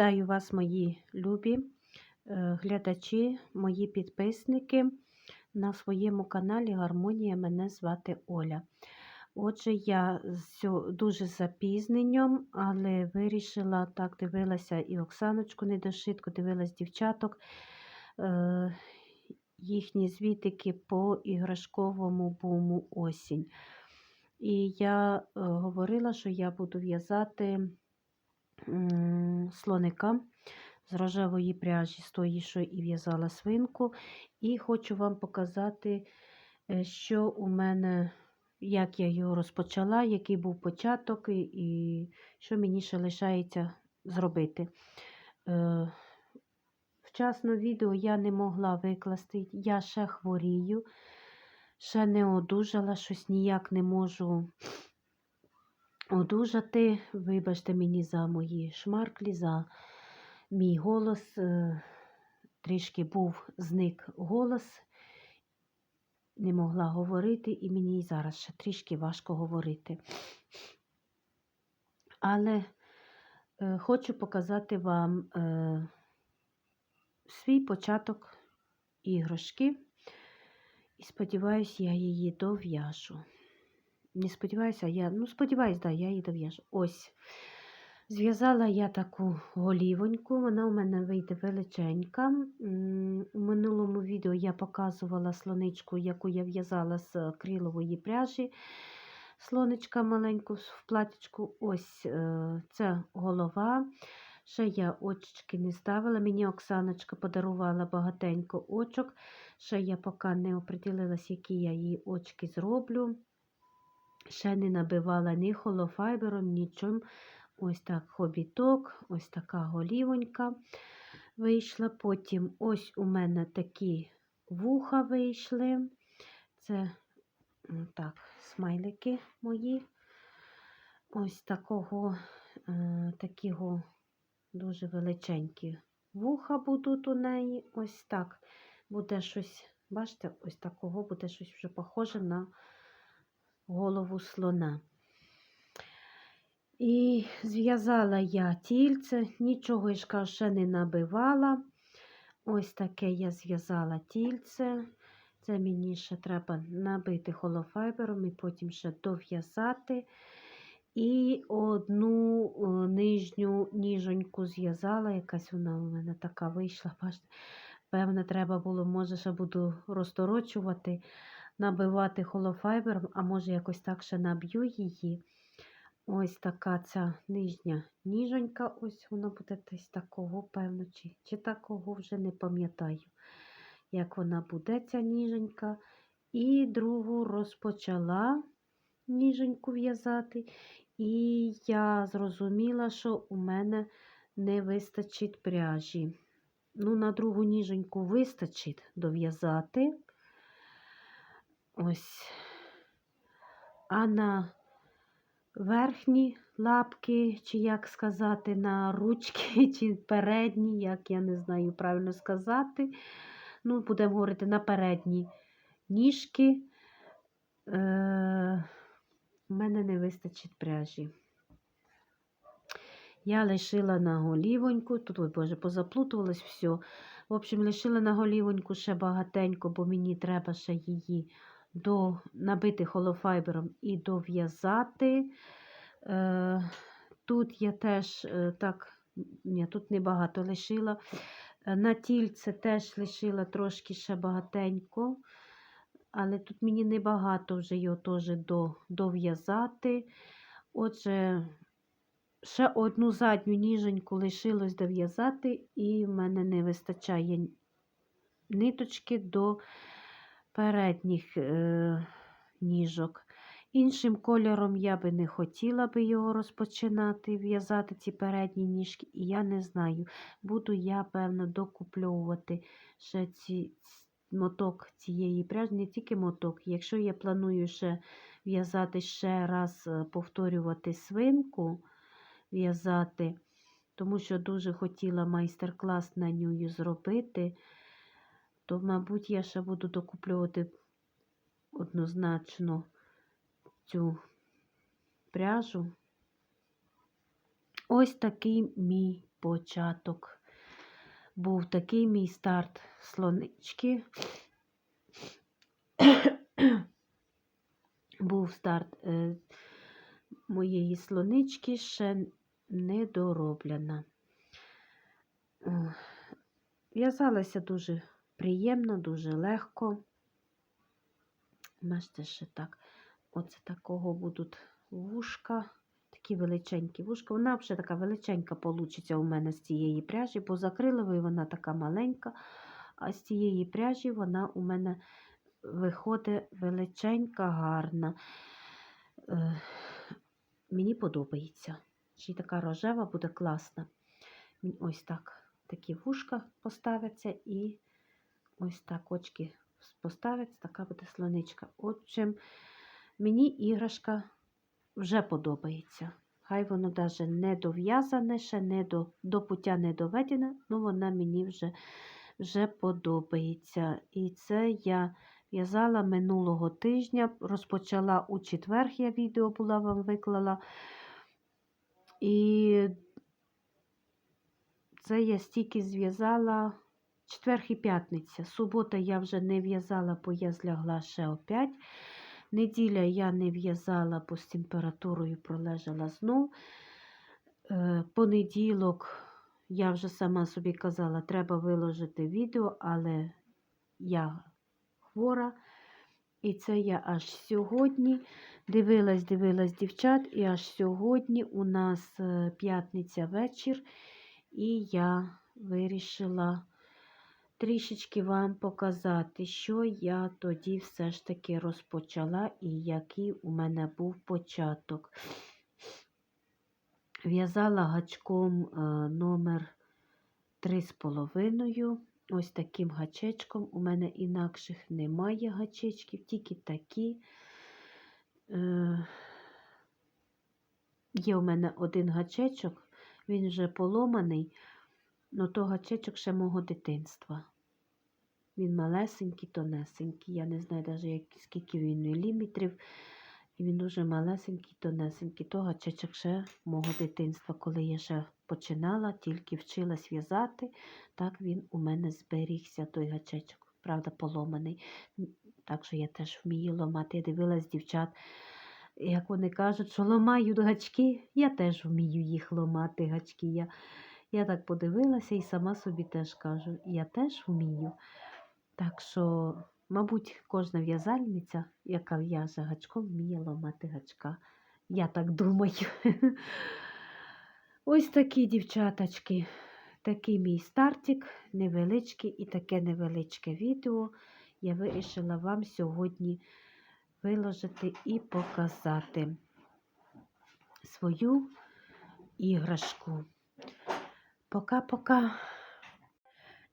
Вітаю вас, мої любі е, глядачі, мої підписники на своєму каналі Гармонія. Мене звати Оля. Отже, я дуже запізненням, але вирішила так, дивилася і Оксаночку недошитку, дивилась дівчаток, е, їхні звітики по іграшковому буму осінь. І я е, говорила, що я буду в'язати слоника з рожевої пряжі, з тої, що і в'язала свинку. І хочу вам показати, е, що у мене, як я його розпочала, який був початок, і, що мені ще лишається зробити. Е, Вчасно відео я не могла викласти, я ще хворію, ще не одужала, щось ніяк не можу одужати. Вибачте мені за мої шмарклі, за мій голос. е, Трішки був зник голос, не могла говорити, і мені зараз ще трішки важко говорити. Але е, хочу показати вам е, свій початок іграшки. І сподіваюся, я її дов'яжу. Не сподіваюся, я, ну, сподіваюся, да, я її дов'яжу. Ось. Зв'язала я таку голівоньку, вона у мене вийде величенька. У минулому відео я показувала слоничку, яку я в'язала з акрилової пряжі. Слонечка маленьку в платічку. Ось е, це голова. Ще я очечки не ставила. Мені Оксаночка подарувала багатенько очок. Ще я поки не оприділилась, які я її очки зроблю. Ще не набивала ні холофайбером, нічим. Ось так хобіток, ось така голівонька вийшла. Потім ось у мене такі вуха вийшли. Це так, смайлики мої. Ось такого, е, такого дуже величенькі вуха будуть у неї. Ось так. Буде щось, бачите, ось такого буде щось вже похоже на голову слона. І зв'язала я тільце, нічого я ще не набивала. Ось таке я зв'язала тільце. Це мені ще треба набити холофайбером і потім ще дов'язати. І одну нижню ніжоньку зв'язала, якась вона у мене така вийшла. Певне, треба було, може, ще буду розторочувати, набивати холофайбером, а може якось так ще наб'ю її. Ось така ця нижня ніжонька, ось вона буде десь такого, певно, чи, чи такого вже не пам'ятаю, як вона буде, ця ніженька. І другу розпочала ніженьку в'язати. І я зрозуміла, що у мене не вистачить пряжі. Ну, на другу ніженьку вистачить дов'язати. Ось. А на верхні лапки, чи як сказати, на ручки, чи передні, як я не знаю правильно сказати. Ну, будемо говорити на передні ніжки. Е- у мене не вистачить пряжі. Я лишила на голівоньку, тут, ой Боже, позаплутувалось все. В общем, лишила на голівоньку ще багатенько, бо мені треба ще її до, набити холофайбером і дов'язати. Е, тут я теж е, так, ні, тут небагато лишила. Е, на тільце теж лишила трошки ще багатенько. Але тут мені небагато вже його теж до, дов'язати. Отже, ще одну задню ніженьку лишилось дов'язати, і в мене не вистачає ниточки до передніх е, ніжок. Іншим кольором я би не хотіла би його розпочинати, в'язати ці передні ніжки, і я не знаю, буду я, певно, докупльовувати ще ці, моток цієї пряжі, не тільки моток. Якщо я планую ще в'язати ще раз, е, повторювати свинку, в'язати, тому що дуже хотіла майстер-клас на нього зробити, то, мабуть, я ще буду докуплювати однозначно цю пряжу. Ось такий мій початок. Був такий мій старт слонички. Був старт е, моєї слонички ще не дороблена. Е, В'язалася дуже приємно, дуже легко. Бачите, ще так. Оце такого будуть вушка. Такі величенькі вушка. Вона вже така величенька получиться у мене з цієї пряжі, бо з вона така маленька, а з цієї пряжі вона у мене виходить величенька, гарна. Е, мені подобається. Ще така рожева буде класна. Ось так. Такі вушка поставляться і ось так очки поставиться, така буде слоничка. Отже, мені іграшка вже подобається. Хай воно навіть не дов'язане, ще не до, до пуття не доведене, але вона мені вже, вже подобається. І це я в'язала минулого тижня, розпочала у четвер, я відео була вам виклала. І це я стільки зв'язала четвер і п'ятниця. Субота я вже не в'язала, бо я злягла ще опять. Неділя я не в'язала, бо з температурою пролежала знов. Е, Понеділок я вже сама собі казала, треба виложити відео, але я хвора. І це я аж сьогодні дивилась, дивилась дівчат, і аж сьогодні у нас е, п'ятниця вечір, і я вирішила трішечки вам показати, що я тоді все ж таки розпочала і який у мене був початок. В'язала гачком е, номер 3,5. Ось таким гачечком. У мене інакших немає гачечків, тільки такі. Е, Є у мене один гачечок, він вже поломаний, але то гачечок ще мого дитинства. Він малесенький, тонесенький. Я не знаю навіть скільки він міліметрів. І він дуже малесенький, тонесенький. То гачечок ще мого дитинства, коли я ще починала, тільки вчилась в'язати, так він у мене зберігся, той гачечок. Правда, поломаний. Так що я теж вмію ламати. Я дивилась дівчат, як вони кажуть, що ламають гачки, я теж вмію їх ламати, гачки. Я, я так подивилася і сама собі теж кажу, я теж вмію. Так що, мабуть, кожна в'язальниця, яка в'яже гачком, вміє ламати гачка. Я так думаю. Ось такі дівчаточки. Такий мій стартик, невеличкий і таке невеличке відео я вирішила вам сьогодні виложити і показати свою іграшку. Пока-пока.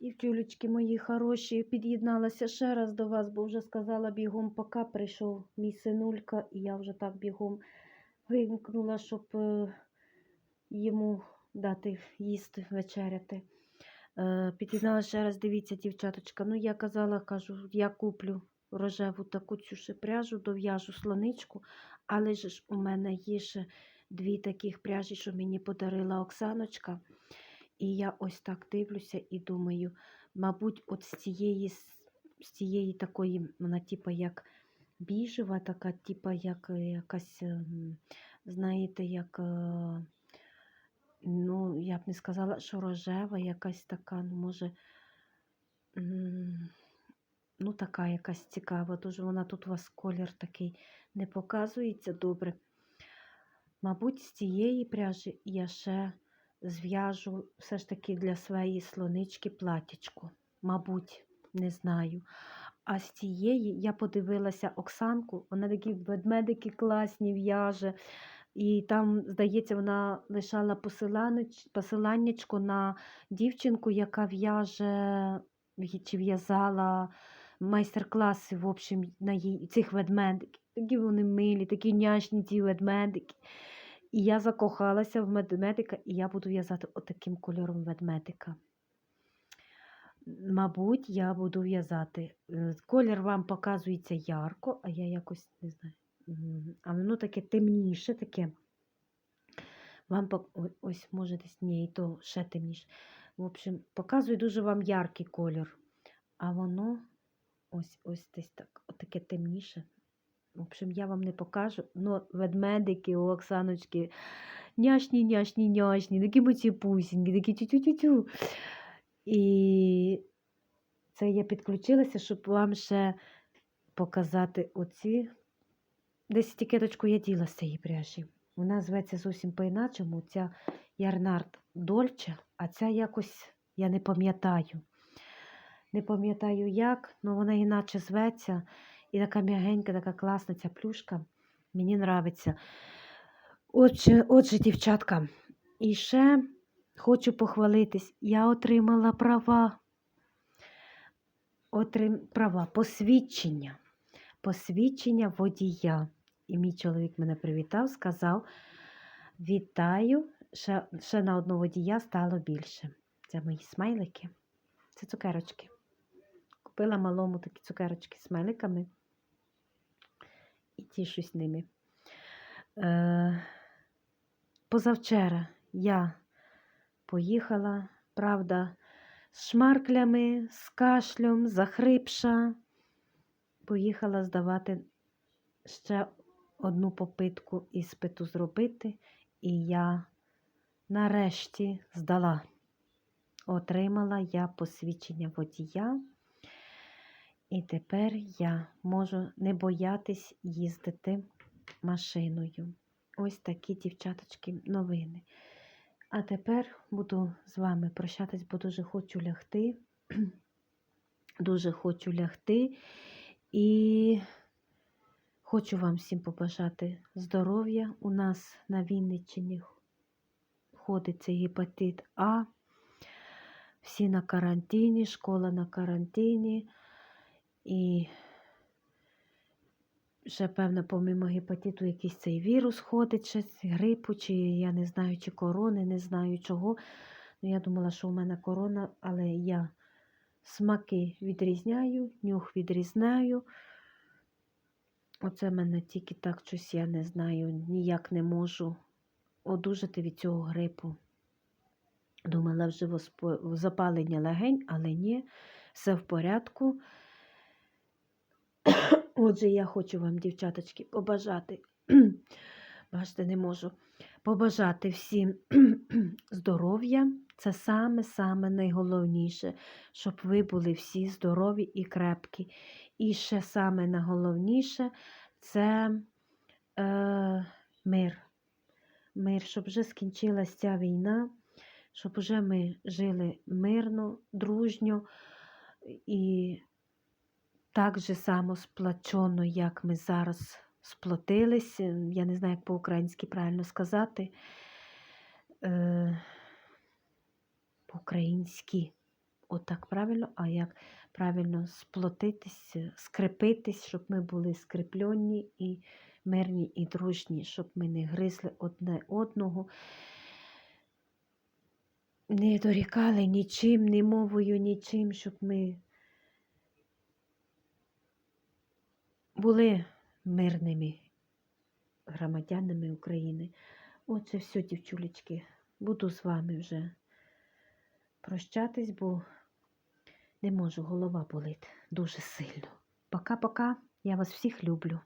Дівчулечки мої хороші, під'єдналася ще раз до вас, бо вже сказала бігом, пока прийшов мій синулька, і я вже так бігом вимкнула, щоб е, йому дати їсти, вечеряти. Е, Під'єдналася ще раз, дивіться, дівчаточка. Ну, я казала, кажу, я куплю рожеву таку цю ще пряжу, дов'яжу слоничку, але ж ж у мене є ще дві таких пряжі, що мені подарила Оксаночка. І я ось так дивлюся і думаю, мабуть, от з цієї, з цієї такої, вона типа як біжева, така, типа як е, якась, ем, знаєте, як, е, ну, я б не сказала, що рожева, якась така, ну, може, ну, така якась цікава. Дуже вона тут у вас колір такий не показується добре. Мабуть, з цієї пряжі я ще зв'яжу все ж таки для своєї слонички платічко. Мабуть, не знаю. А з цієї я подивилася Оксанку, вона такі ведмедики класні в'яже. І там, здається, вона лишала посиланнячко на дівчинку, яка в'яже чи в'язала майстер-класи, в общем, на її, цих ведмедиків. Такі вони милі, такі няшні ці ведмедики. І я закохалася в ведмедика, і я буду в'язати отаким кольором ведмедика. Мабуть, я буду в'язати. е, Колір вам показується ярко, а я якось не знаю. А воно таке темніше, таке. Вам ось може десь ні, і то ще темніше. В общем, показую дуже вам яркий кольор. А воно ось ось десь так, таке темніше. В общем, я вам не покажу. Ну, ведмедики у Оксаночки няшні, няшні, няшні, такі моці пусінькі, такі тю-тю-тю-тю. І це я підключилася, щоб вам ще показати оці. Десь етикеточку я діла з цієї пряжі. Вона зветься зовсім по-іначому. Ця Ярнард Дольче, а ця якось я не пам'ятаю. Не пам'ятаю як, але вона іначе зветься. І така м'ягенька, така класна ця плюшка. Мені нравиться. Отже, отже, дівчатка, і ще хочу похвалитись. Я отримала права. Отрим... права, посвідчення. Посвідчення водія. І мій чоловік мене привітав, сказав: Вітаю! Ще, ще на одного водія стало більше. Це мої смайлики. Це цукерочки. Купила малому такі цукерочки з смайликами і тішусь ними. Е, позавчора я поїхала, правда, з шмарклями, з кашлем, захрипша. Поїхала здавати ще одну попитку іспиту зробити, і я нарешті здала. Отримала я посвідчення водія, і тепер я можу не боятись їздити машиною. Ось такі, дівчаточки, новини. А тепер буду з вами прощатись, бо дуже хочу лягти. Дуже хочу лягти. І хочу вам всім побажати здоров'я. У нас на Вінниччині ходить цей гепатит А. Всі на карантині, школа на карантині. І ще, певно, помимо гепатиту, якийсь цей вірус ходить, з грипу, чи я не знаю, чи корони, не знаю чого. Ну, я думала, що у мене корона, але я смаки відрізняю, нюх відрізняю. Оце в мене тільки так щось, я не знаю, ніяк не можу одужати від цього грипу. Думала вже запалення легень, але ні, все в порядку. Отже, я хочу вам, дівчаточки, побажати. Бачите, не можу. Побажати всім здоров'я. Це саме-саме найголовніше, щоб ви були всі здорові і крепкі. І ще саме найголовніше це е, мир. Мир, щоб вже скінчилася ця війна, щоб вже ми жили мирно, дружньо і так же само сплачено, як ми зараз сплотились. Я не знаю, як по-українськи правильно сказати. Е, по-українськи. Отак правильно, а як правильно сплотитись, скрепитись, щоб ми були скріплені і мирні і дружні, щоб ми не гризли одне одного, не дорікали нічим, ні мовою, нічим, щоб ми були мирними громадянами України. Оце все, дівчулечки. Буду з вами вже прощатись, бо не можу, голова болить дуже сильно. Пока-пока. Я вас всіх люблю.